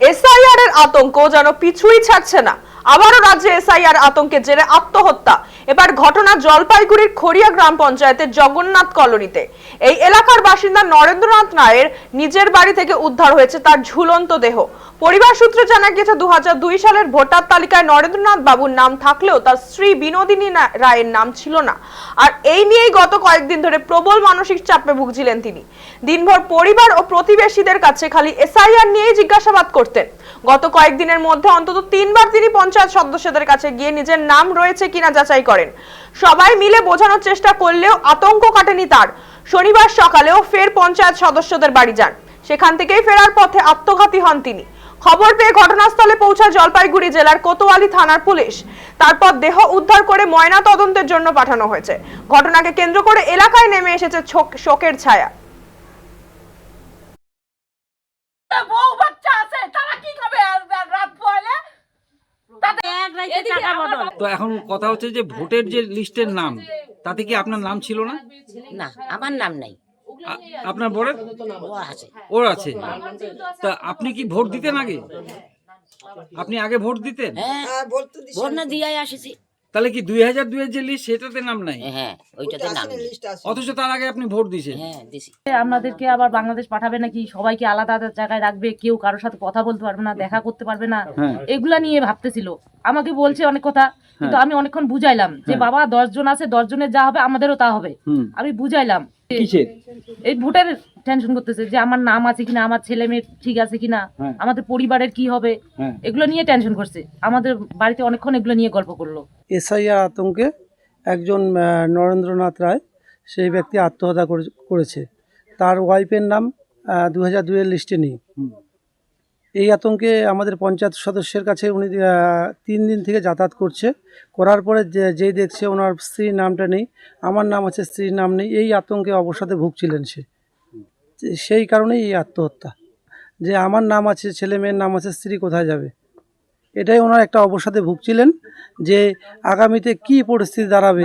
SIR এর আতঙ্ক যেন পিছুই ছাড়ছে না। আবারও রাজ্যে এসআইআর আতঙ্কে জেরে আত্মহত্যা। এবার ঘটনা জলপাইগুড়ির খড়িয়া গ্রাম পঞ্চায়েতের জগন্নাথ কলোনিতে। এই এলাকার বাসিন্দা নরেন্দ্রনাথ রায়ের নিজের বাড়ি থেকে উদ্ধার হয়েছে তার ঝুলন্ত দেহ। পরিবার সূত্রে জানা দুহাজার দুই সালের ভোটার তালিকায় নরেন্দ্রনাথ বাবুর নাম থাকলেও তার স্ত্রী বিনোদিনী রায়ের নাম ছিল না। আর এই নিয়েই গত কয়েকদিন ধরে প্রবল মানসিক চাপে ভুগছিলেন তিনি। দিনভর পরিবার ও প্রতিবেশীদের কাছে খালি এসআইআর নিয়েই জিজ্ঞাসাবাদ করতেন। গত কয়েকদিনের মধ্যে অন্তত তিনবার তিনি পঞ্চায়েত সদস্যদের কাছে গিয়ে নিজের নাম রয়েছে কিনা যাচাই করেন। সবাই মিলে বোঝানোর চেষ্টা করলেও আতঙ্ক কাটেনি তার। শনিবার সকালেও ফের পঞ্চায়েত সদস্যদের বাড়ি যান। সেখান থেকেই ফেরার পথে আত্মঘাতী হন তিনি। খবর পেয়ে ঘটনাস্থলে পৌঁছায় জলপাইগুড়ি জেলার কোতোয়ালি থানার পুলিশ। তারপর দেহ উদ্ধার করে ময়না তদন্তের জন্য পাঠানো হয়েছে। ঘটনাকে কেন্দ্র করে এলাকায় নেমে এসেছে শোকের ছায়া। তো এখন কথা হচ্ছে যে ভোটের যে লিস্টের নাম তাতে কি আপনার নাম ছিল না? না আমার নাম নাই। আপনার বরের? ও আছে। ওর আছে। তা আপনি কি ভোট দিতেন আগে? আপনি আগে ভোট দিতেন? হ্যাঁ ভোট না দিয়ে আসেছি। তাহলে কি দুই হাজার দুইয়ের যে লিস্ট সেটাতে নাম নাই? হ্যাঁ ওইটাতে নাম নেই। অথচ তার আগে আপনি ভোট দিয়েছেন। হ্যাঁ দিছি। আপনাদেরকে আবার বাংলাদেশ পাঠাবে নাকি? সবাইকে আলাদা আলাদা জায়গায় রাখবে কেউ কারোর সাথে কথা বলতে পারবে না দেখা করতে পারবে না। হ্যাঁ। এগুলা নিয়ে ভাবতেছিল। আমাকে বলছে অনেক কথা কিন্তু আমি অনেকক্ষণ বুঝাইলাম যে হ্যাঁ। বাবা দশজন আছে দশজনের যা হবে আমাদেরও তা হবে। হুম। আমি বুঝাইলাম। কিসের? এই ভোটের টেনশন করতেছে যে আমার নাম আছে কিনা আমার ছেলে মেয়ে ঠিক আছে কিনা হ্যাঁ। আমাদের পরিবারের কি হবে হ্যাঁ। এগুলো নিয়ে টেনশন করছে। আমাদের বাড়িতে অনেকক্ষণ এগুলো নিয়ে গল্প করল। এসআইআর আতঙ্কে একজন নরেন্দ্রনাথ রায় সেই ব্যক্তি আত্মহত্যা করে- করেছে। তার ওয়াইফের নাম দু হাজার দুয়ের লিস্টে নেই। এই আতঙ্কে আমাদের পঞ্চায়েত সদস্যের কাছে উনি তিন দিন থেকে যাতায়াত করছে। করার পরে যেই দেখছে ওনার স্ত্রীর নামটা নেই, আমার নাম আছে, স্ত্রীর নাম নেই, এই আতঙ্কে অবসাদে ভুগছিলেন সে। সেই কারণেই এই আত্মহত্যা। যে আমার নাম আছে, ছেলে মেয়ের নাম আছে, স্ত্রী কোথায় যাবে? এটাই ওনার একটা অবসাদে ভুগছিলেন যে আগামীতে কি পরিস্থিতি দাঁড়াবে।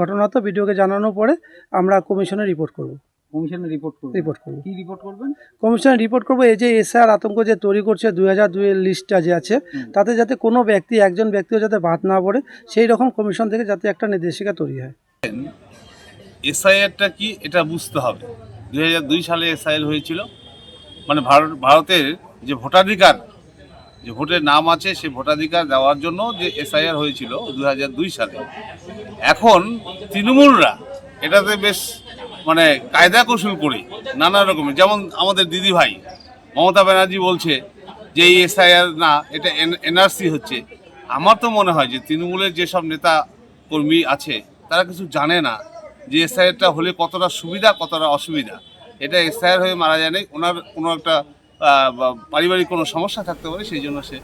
ঘটনা তো ভিডিওকে জানানোর পরে আমরা কমিশনে রিপোর্ট করব। কমিশনে রিপোর্ট করবেন? রিপোর্ট করব। কি রিপোর্ট করবেন? কমিশনে রিপোর্ট করব এই যে এসআর আতঙ্ক যে তৈরি করছে দুই হাজার দুইয়ের লিস্টটা যে আছে তাতে যাতে কোনো ব্যক্তি একজন ব্যক্তিও যাতে বাদ না পড়ে সেই রকম কমিশন থেকে যাতে একটা নির্দেশিকা তৈরি হয়। এসআইআরটা কি এটা বুঝতে হবে। দুই হাজার দুই সালে এসআইআর হয়েছিল। মানে ভারত ভারতের যে ভোটাধিকার যে ভোটের নাম আছে সে ভোটাধিকার দেওয়ার জন্য যে এসআইআর হয়েছিল দু হাজার দুই সালে। এখন তৃণমূলরা এটাতে বেশ মানে কায়দা কৌশল করে, নানা রকমের। যেমন আমাদের দিদি ভাই, মমতা ব্যানার্জি বলছে যে এই এসআইআর না, এটা এনআরসি হচ্ছে। আমার তো মনে হয় যে তৃণমূলের যেসব নেতা কর্মী আছে, তারা কিছু জানে না যে এসআইআরটা হলে কতটা সুবিধা, কতটা অসুবিধা। এটা এসআইআর হয়ে মারা যায় ওনার কোনো একটা পারিবারিক কোনো সমস্যা থাকতে পারে, সেই জন্য সে